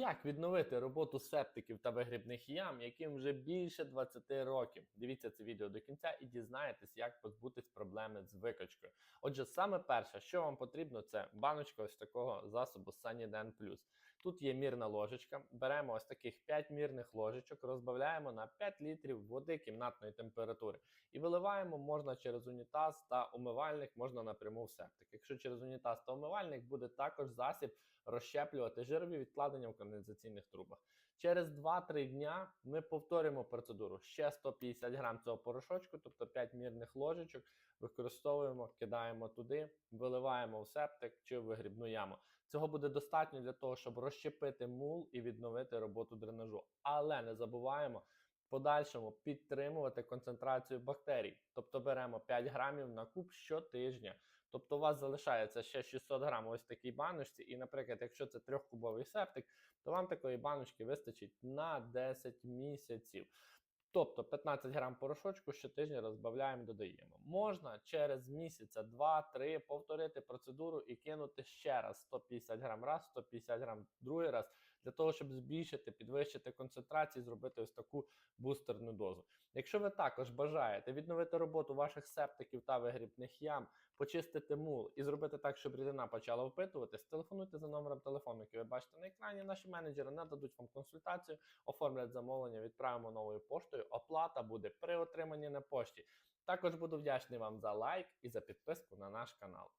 Як відновити роботу септиків та вигрібних ям, яким вже більше 20 років? Дивіться це відео до кінця і дізнаєтесь, як позбутись проблеми з викачкою. Отже, саме перше, що вам потрібно, це баночка ось такого засобу Saniden Plus. Тут є мірна ложечка. Беремо ось таких 5 мірних ложечок, розбавляємо на 5 літрів води кімнатної температури і виливаємо можна через унітаз та умивальник, можна напряму в септик. Якщо через унітаз та умивальник буде також засіб розщеплювати жирові відкладення в каналізаційних трубах. Через 2-3 дня ми повторюємо процедуру. Ще 150 грам цього порошочку, тобто 5 мірних ложечок, використовуємо, кидаємо туди, виливаємо в септик чи в вигрібну яму. Цього буде достатньо для того, щоб розщепити мул і відновити роботу дренажу. Але не забуваємо. Подальшому підтримувати концентрацію бактерій, тобто беремо 5 грамів на куб щотижня. Тобто у вас залишається ще 600 грам ось такій баночці, і, наприклад, якщо це трьохкубовий септик, то вам такої баночки вистачить на 10 місяців. Тобто 15 грам порошочку щотижня розбавляємо, додаємо. Можна через місяця 2-3 повторити процедуру і кинути ще раз 150 грам раз, 150 грам другий раз, для того, щоб збільшити, підвищити концентрацію, зробити ось таку бустерну дозу. Якщо ви також бажаєте відновити роботу ваших септиків та вигрібних ям, почистити мул і зробити так, щоб рідина почала впитуватись, телефонуйте за номером телефону, який ви бачите на екрані. Наші менеджери нададуть вам консультацію, оформлять замовлення, відправимо новою поштою. Оплата буде при отриманні на пошті. Також буду вдячний вам за лайк і за підписку на наш канал.